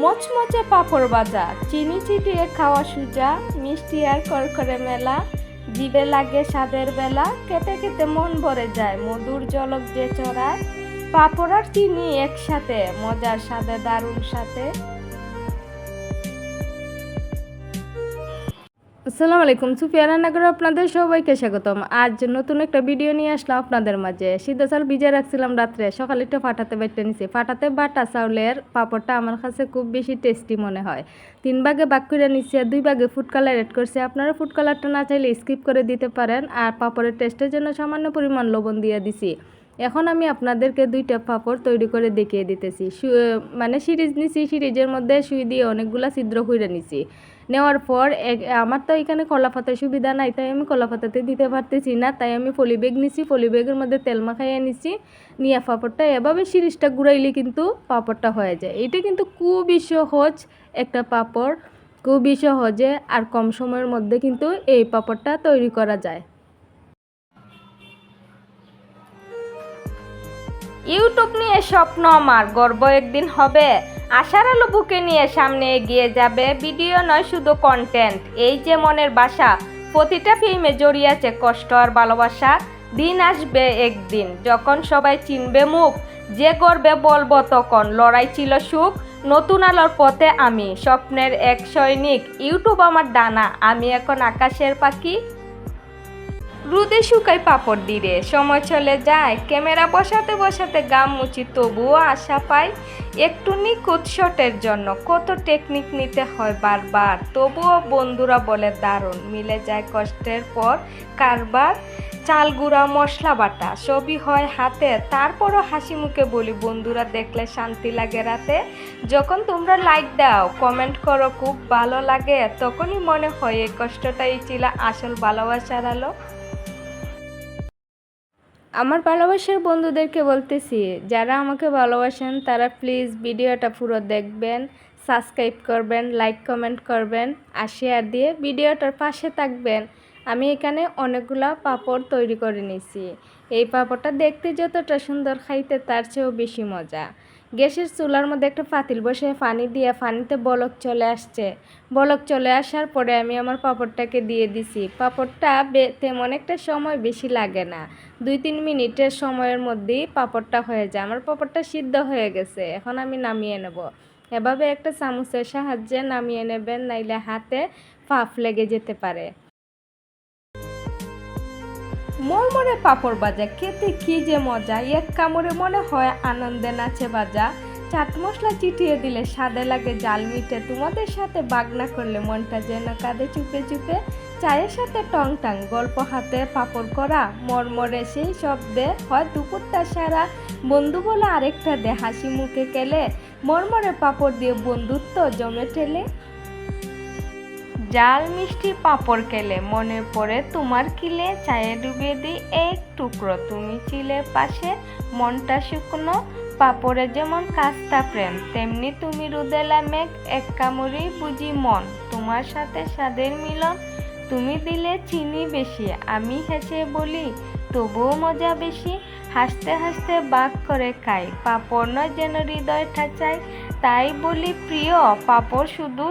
মচমচে পাঁপড় বাজা চিনি চিটিয়ে খাওয়া সুজা, মিষ্টি আর করকরে মেলা। জিবে লাগে স্বাদের বেলা, কেটে কেটে মন ভরে যায় মধুর জলক যে চড়ায় পাঁপড় আর চিনি একসাথে, মজার স্বাদে, দারুণ সাথে আসসালামু আলাইকুম, সুফিয়া রান্নাঘরে আপনাদের সবাইকে স্বাগতম। আজ নতুন একটা ভিডিও নিয়ে আসলাম আপনাদের মাঝে। সিদ্ধ চাল ভিজে রাখছিলাম রাত্রে। সকালে একটু ফাটাতে বেটে নিছি। ফাটাতে বাটা চাউলের পাঁপড়টা আমার কাছে খুব বেশি টেস্টি মনে হয়। তিন ভাগে বাক করে নিচ্ছি আর দুই ভাগে ফুড কালার এড করছি। আপনারা ফুড কালারটা না চাইলে স্কিপ করে দিতে পারেন আর পাঁপড়ের টেস্টের জন্য সামান্য পরিমাণ লবণ দিয়ে দিছি। এখন আমি আপনাদেরকে দুইটা পাঁপড় তৈরি করে দেখিয়ে দিতেছি। মানে সিরিজ নিছি, সিরিজের মধ্যে সুই দিয়ে অনেকগুলা ছিদ্র করে নিছি। নেওয়ার পর আমার তো এখানে কলা পাতার সুবিধা নাই, তাই আমি কলা পাতাতে দিতে পারতেছি না, তাই আমি পলি ব্যাগ নিছি, পলি ব্যাগের মধ্যে তেল মাখাইয়ে নিছি, নিয়ে পাঁপড়টা এভাবে সিরিজটা ঘুরাইলে কিন্তু পাঁপড়টা হয়ে যায়। এটা কিন্তু খুবই সহজ একটা পাঁপড়, খুবই সহজে আর কম সময়ের মধ্যে কিন্তু এই পাঁপড়টা তৈরি করা যায়। ইউটিউব নিয়ে স্বপ্ন আমার, গর্ব একদিন হবে। আশার আলো বুকে নিয়ে সামনে এগিয়ে যাবে ভিডিও নয়, শুধু কন্টেন্ট এই যে মনের বাসা, প্রতিটা ফিল্মে জড়িয়ে আছে কষ্ট আর ভালোবাসা। দিন আসবে একদিন, যখন সবাই চিনবে মুখ, যে গর্বে বলব তখন লড়াই ছিল সুখ। নতুন আলোর পথে আমি, স্বপ্নের এক সৈনিক। ইউটিউব আমার ডানা, আমি এখন আকাশের পাখি। রুদে শুকাই পাপড় দিরে সময় চলে যায়, ক্যামেরা বসাতে বসাতে গাম মুচি, তবুও আশা পাই একটু নিখুঁত শটের জন্য। কত টেকনিক নিতে হয় বারবার, তবুও বন্ধুরা বলে দারুণ। মিলে যায় কষ্টের পর কারবার, চাল গুঁড়া, মশলা বাটা, সবই হয় হাতে। তারপরও হাসি মুখে বলি, বন্ধুরা দেখলে শান্তি লাগে রাতে। যখন তোমরা লাইক দাও কমেন্ট করো, খুব ভালো লাগে। তখনই মনে হয় এই কষ্টটাই ছিল আসল ভালোবাসার আলো। আমার ভালোবাসার বন্ধুদেরকে বলতেছি, যারা আমাকে ভালোবাসেন, তারা প্লিজ ভিডিওটা পুরো দেখবেন সাবস্ক্রাইব করবেন লাইক কমেন্ট করবেন, আর শেয়ার দিয়ে ভিডিওটার পাশে থাকবেন। আমি এখানে অনেকগুলা পাপড় তৈরি করে নিয়েছি এই পাপড়টা দেখতে যতটা সুন্দর, খাইতে তার চেয়েও বেশি মজা। গ্যাসের চুলার মধ্যে একটা পাতিল বসে পানি দিয়ে পানিতে বলক চলে আসছে। বলক চলে আসার পরে আমি আমার পাঁপড়টাকে দিয়ে দিছি। পাঁপড়টা তেমন একটা সময় বেশি লাগে না। দুই তিন মিনিটের সময়ের মধ্যেই পাঁপড়টা হয়ে যায়। আমার পাঁপড়টা সিদ্ধ হয়ে গেছে। এখন আমি নামিয়ে নেব। এভাবে একটা চামচের সাহায্যে নামিয়ে নেবেন, নাইলে হাতে ফাফ লেগে যেতে পারে। মরমরে পাপড় ভাজা খেতে কি যে মজা, এক কামড়ে মনে হয় আনন্দে নাচে বাজা। চাট মশলা চিটিয়ে দিলে স্বাদে লাগে, জাল মিটে তোমাদের সাথে বাগনা করলে মনটা যেন কাঁদে চুপে চুপে। চায়ের সাথে টং টাং গল্প হাতে পাপড় করা, মরমরে সেই শব্দে হয় দুপুরটা সারা। বন্ধু বলে আরেকটা দে, হাসি মুখে কেলে, মরমরে পাপড় দিয়ে বন্ধুত্ব জমে ঠেলে। জাল মিষ্টি পাঁপড় কেলে মনে পড়ে তোমার কিলে, চায়ে ডুবিয়ে দিই এক টুকরো। তুমি চিলে পাশে মনটা শুকনো, পাপড়ে যেমন কাস্তা প্রেম, তেমনি তুমি রুদেলা মেঘ, এক কামড়েই বুঝি মন। তোমার সাথে স্বাদের মিলন, তুমি দিলে চিনি বেশি, আমি হেসে বলি, তবুও মজা বেশি। হাসতে হাসতে বাঘ করে খাই, পাপড় নয় যেন হৃদয়টা চাই তাই বলি প্রিয়, পাপড় শুধু